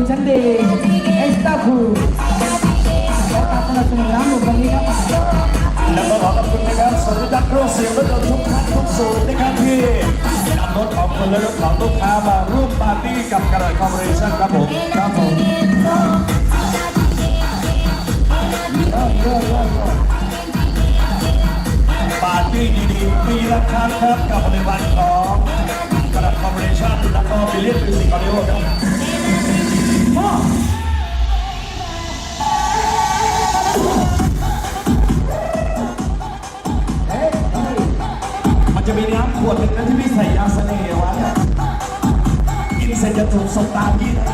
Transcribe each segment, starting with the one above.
มชั้นดีเอ็กซ์ต้าคูและการสนับสนุนน้ำหนุ่มตรงนี้ครับแล้วก็ขอขอบคุณนะครับสวัสดีนักร่วมเสียงรถยนต์ทุกท่านทุกศูนย์นะครับที่นำรถของคุณและรถของลูกค้ามาร่วมปาร์ตี้กับกระดาษคอร์ปอเรชั่นครับผมครับผมปาร์ตี้ดีๆปีละครั้งครับกับบริวารของกระดาษคอร์ปอเรชั่นแล้วก็บิลเลียนมิวสิกออดิโอครับ จะมีน้ำขวดหนึ่งนะที่พี่ใส่ยาเสน่ห์ไว้กินเสร็จจะถูกสบตาพี่นะ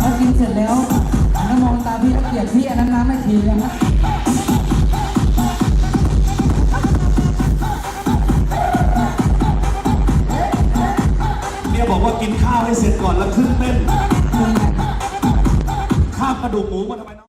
พอกินเสร็จแล้วหันมามองตาพี่แล้วเกลียดพี่อันนั้นน้ำไม่ทีนะฮะ มียบอกว่ากินข้าวให้เสร็จก่อนแล้วขึ้นเต้น ข้าวกระดูกหมูมาทำไมเนาะ